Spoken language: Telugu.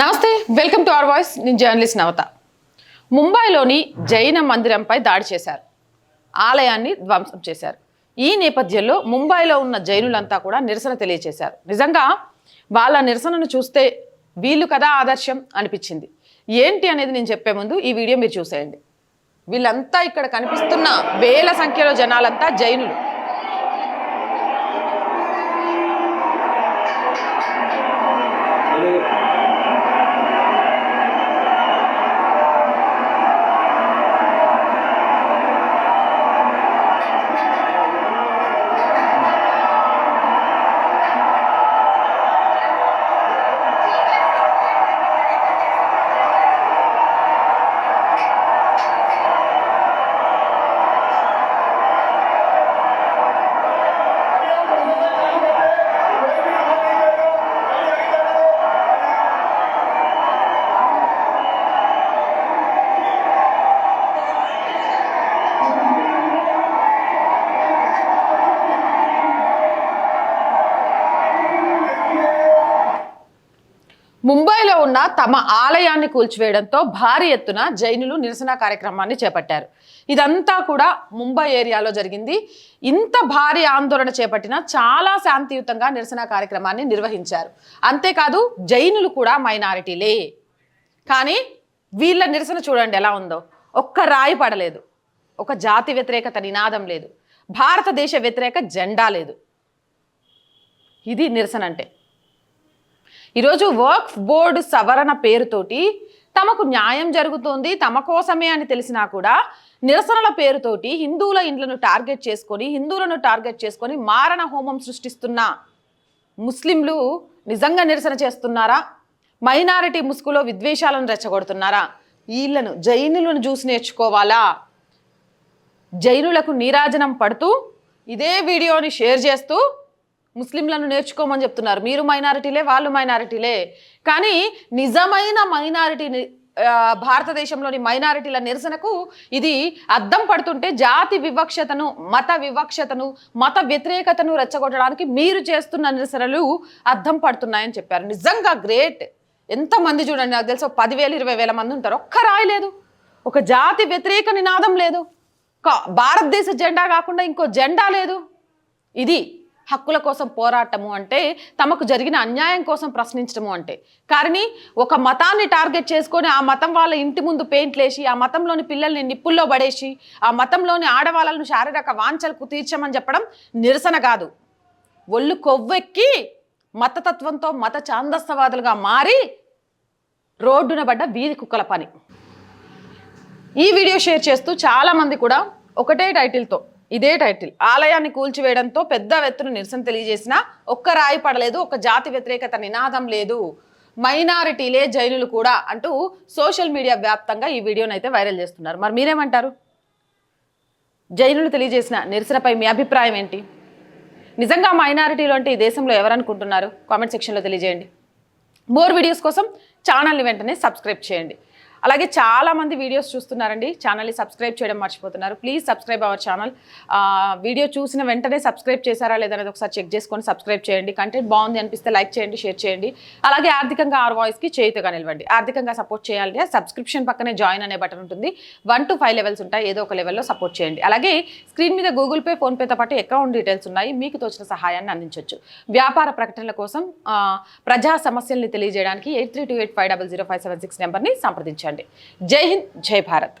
నమస్తే వెల్కమ్ టు అవర్ వాయిస్. నేను జర్నలిస్ట్ నవత. ముంబైలోని జైన మందిరంపై దాడి చేశారు. ఆలయాన్ని ధ్వంసం చేశారు. ఈ నేపథ్యంలో ముంబైలో ఉన్న జైనులంతా కూడా నిరసన తెలియజేశారు నిజంగా వాళ్ళ నిరసనను చూస్తే వీళ్ళు కదా ఆదర్శం అనిపించింది. ఏంటి అనేది నేను చెప్పే ముందు ఈ వీడియో మీరు చూసేయండి. వీళ్ళంతా ఇక్కడ కనిపిస్తున్న వేల సంఖ్యలో జనాలంతా జైనులు. ముంబైలో ఉన్న తమ ఆలయాన్ని కూల్చివేయడంతో భారీ ఎత్తున జైనులు నిరసన కార్యక్రమాన్ని చేపట్టారు. ఇదంతా కూడా ముంబై ఏరియాలో జరిగింది. ఇంత భారీ ఆందోళన చేపట్టిన చాలా శాంతియుతంగా నిరసన కార్యక్రమాన్ని నిర్వహించారు. అంతేకాదు జైనులు కూడా మైనారిటీలే. కానీ వీళ్ళ నిరసన చూడండి ఎలా ఉందో. ఒక్క రాయి పడలేదు. ఒక జాతి వ్యతిరేకత నినాదం లేదు. భారతదేశ వ్యతిరేక జెండా లేదు. ఇది నిరసన అంటే. ఈరోజు వర్క్ బోర్డు సవరణ పేరుతోటి తమకు న్యాయం జరుగుతోంది తమ కోసమే అని తెలిసినా కూడా నిరసనల పేరుతోటి హిందువుల ఇండ్లను టార్గెట్ చేసుకొని హిందువులను టార్గెట్ చేసుకొని మారణ హోమం సృష్టిస్తున్న ముస్లింలు నిజంగా నిరసన చేస్తున్నారా? మైనారిటీ ముసుగులో విద్వేషాలను రెచ్చగొడుతున్నారా? వీళ్ళను జైనులను చూసి నేర్చుకోవాలా? జైనులకు నీరాజనం పడుతూ ఇదే వీడియోని షేర్ చేస్తూ ముస్లింలను నేర్చుకోమని చెప్తున్నారు. మీరు మైనారిటీలే వాళ్ళు మైనారిటీలే. కానీ నిజమైన మైనారిటీ భారతదేశంలోని మైనారిటీల నిరసనకు ఇది అద్దం పడుతుంటే జాతి వివక్షతను మత వివక్షతను మత వ్యతిరేకతను రెచ్చగొట్టడానికి మీరు చేస్తున్న నిరసనలు అద్దం పడుతున్నాయని చెప్పారు. నిజంగా గ్రేట్. ఎంతమంది చూడండి నాకు తెలుసు ఒక పదివేలు ఇరవై వేల మంది ఉంటారు. ఒక్క రాయలేదు ఒక జాతి వ్యతిరేక నినాదం లేదు. భారతదేశ జెండా కాకుండా ఇంకో జెండా లేదు. ఇది హక్కుల కోసం పోరాటము అంటే తమకు జరిగిన అన్యాయం కోసం ప్రశ్నించడము అంటే. కానీ ఒక మతాన్ని టార్గెట్ చేసుకొని ఆ మతం వాళ్ళ ఇంటి ముందు పెయింట్లు వేసి ఆ మతంలోని పిల్లల్ని నిప్పుల్లో పడేసి ఆ మతంలోని ఆడవాళ్ళను శారీరక వాంఛలకు తీర్చమని చెప్పడం నిరసన కాదు. ఒళ్ళు కొవ్వెక్కి మతతత్వంతో మత ఛాందస్తవాదులుగా మారి రోడ్డున పడ్డ వీధి కుక్కల పని. ఈ వీడియో షేర్ చేస్తూ చాలామంది కూడా ఒకటే టైటిల్తో ఇదే టైటిల్. ఆలయాన్ని కూల్చివేయడంతో పెద్ద ఎత్తున నిరసన తెలియజేసిన ఒక్క రాయి పడలేదు ఒక జాతి వ్యతిరేకత నినాదం లేదు. మైనారిటీలే జైలులు కూడా అంటూ సోషల్ మీడియా వ్యాప్తంగా ఈ వీడియోని అయితే వైరల్ చేస్తున్నారు. మరి మీరేమంటారు? జైనులు తెలియజేసిన నిరసనపై మీ అభిప్రాయం ఏంటి? నిజంగా మైనారిటీలు అంటే ఈ దేశంలో ఎవరనుకుంటున్నారు? కామెంట్ సెక్షన్లో తెలియజేయండి. మోర్ వీడియోస్ కోసం ఛానల్ని వెంటనే సబ్స్క్రైబ్ చేయండి. అలాగే చాలామంది వీడియోస్ చూస్తున్నారండి. ఛానల్ని సబ్స్క్రైబ్ చేయడం మర్చిపోతున్నారు. Please subscribe our channel video చూసిన వెంటనే సబ్స్క్రైబ్ చేశారా లేదనేది ఒకసారి చెక్ చేసుకొని సబ్స్క్రైబ్ చేయండి. కంటెంట్ బాగుంది అనిపిస్తే లైక్ చేయండి షేర్ చేయండి. అలాగే ఆర్థికంగా ఆర్ వాయిస్కి చేయితగా నిలవండి. ఆర్థికంగా సపోర్ట్ చేయాలంటే సబ్స్క్రిప్షన్ పక్కనే జాయిన్ అనే బటన్ ఉంటుంది. వన్ టు ఫైవ్ లెవెల్స్ ఉంటాయి. ఏదో ఒక లెవెల్లో సపోర్ట్ చేయండి. అలాగే స్క్రీన్ మీద గూగుల్ పే ఫోన్పేతో పాటు అకౌంట్ డీటెయిల్స్ ఉన్నాయి. మీకు తోచిన సహాయాన్ని అందించవచ్చు వ్యాపార ప్రకటనల కోసం ప్రజా సమస్యల్ని తెలియజేయడానికి eight three two eight five double zero five seven six నెంబర్ని సంప్రదించండి. జై హింద్ జై భారత్